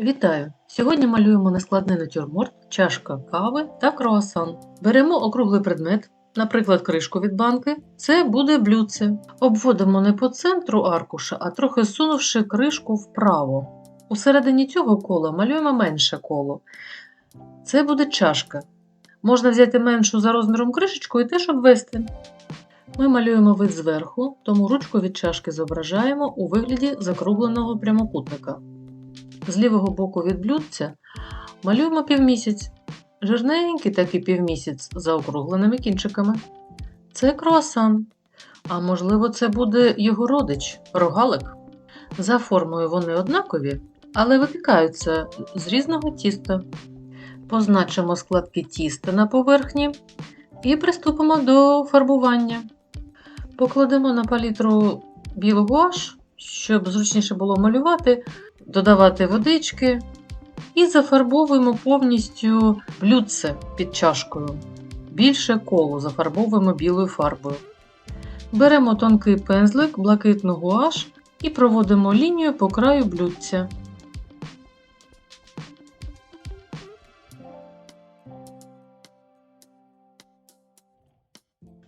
Вітаю! Сьогодні малюємо нескладний натюрморт, чашка кави та круасан. Беремо округлий предмет, наприклад, кришку від банки. Це буде блюдце. Обводимо не по центру аркуша, а трохи сунувши кришку вправо. Усередині цього кола малюємо менше коло. Це буде чашка. Можна взяти меншу за розміром кришечку і теж обвести. Ми малюємо вид зверху, тому ручку від чашки зображаємо у вигляді закругленого прямокутника. З лівого боку від блюдця малюємо півмісяць. Жирненький такий півмісяць за округленими кінчиками. Це круасан. А можливо, це буде його родич, рогалик. За формою вони однакові, але випікаються з різного тіста. Позначимо складки тіста на поверхні і приступимо до фарбування. Покладемо на палітру білу гуаш, щоб зручніше було малювати, додавати водички і зафарбовуємо повністю блюдце під чашкою. Більше коло зафарбовуємо білою фарбою. Беремо тонкий пензлик, блакитну гуаш і проводимо лінію по краю блюдця.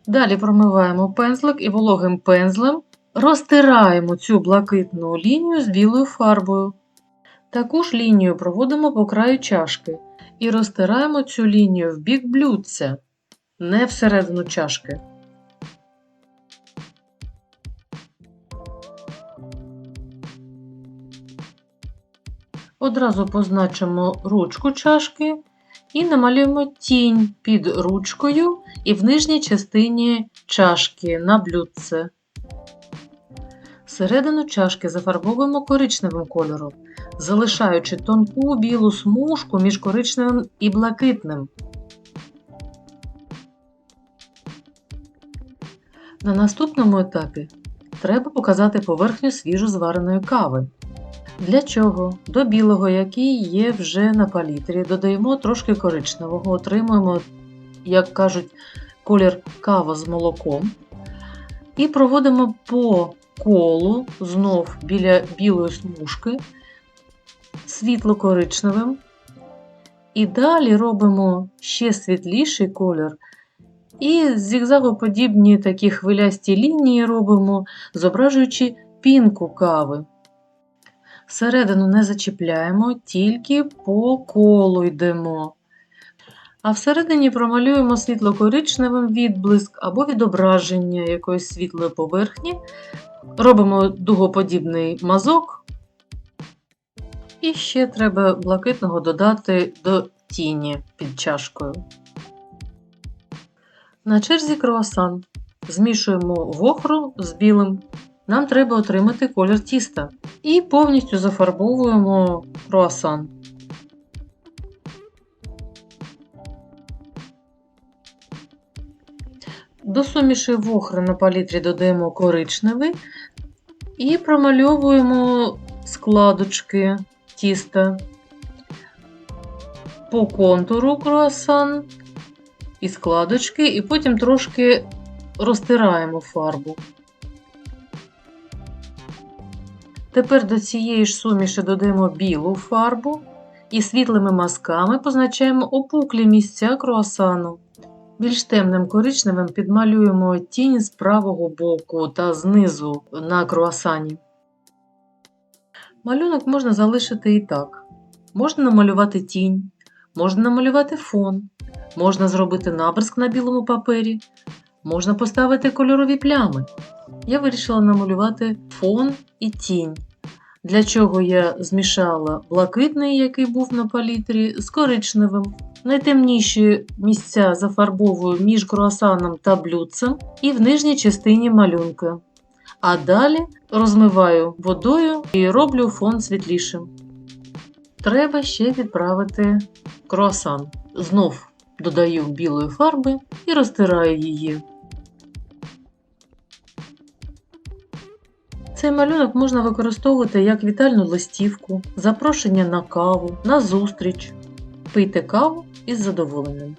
Далі промиваємо пензлик і вологим пензлем розтираємо цю блакитну лінію з білою фарбою. Таку ж лінію проводимо по краю чашки і розтираємо цю лінію в бік блюдця, не всередину чашки. Одразу позначимо ручку чашки і намалюємо тінь під ручкою і в нижній частині чашки на блюдце. Середину чашки зафарбовуємо коричневим кольором, залишаючи тонку білу смужку між коричневим і блакитним. На наступному етапі треба показати поверхню свіжо звареної кави. Для чого? До білого, який є вже на палітрі, додаємо трошки коричневого, отримуємо, як кажуть, колір кава з молоком. І проводимо по колу знов біля білої смужки світло-коричневим. І далі робимо ще світліший колір. І зігзагоподібні такі хвилясті лінії робимо, зображуючи пінку кави. Середину не зачіпляємо, тільки по колу йдемо. А всередині промалюємо світло-коричневим відблиск або відображення якоїсь світлої поверхні. Робимо дугоподібний мазок. І ще треба блакитного додати до тіні під чашкою. На черзі круасан. Змішуємо вохру з білим. Нам треба отримати колір тіста. І повністю зафарбовуємо круасан. До суміші вохри на палітрі додаємо коричневий і промальовуємо складочки тіста по контуру круасан і складочки, і потім трошки розтираємо фарбу. Тепер до цієї ж суміші додаємо білу фарбу і світлими мазками позначаємо опуклі місця круасану. Більш темним коричневим підмалюємо тінь з правого боку та знизу на круасані. Малюнок можна залишити і так. Можна намалювати тінь, можна намалювати фон, можна зробити набризк на білому папері, можна поставити кольорові плями. Я вирішила намалювати фон і тінь. Для чого я змішала блакитний, який був на палітрі, з коричневим. Найтемніші місця зафарбовую між круасаном та блюдцем і в нижній частині малюнка. А далі розмиваю водою і роблю фон світлішим. Треба ще відправити круасан. Знов додаю білої фарби і розтираю її. Цей малюнок можна використовувати як вітальну листівку, запрошення на каву, на зустріч. Пийте каву із задоволенням.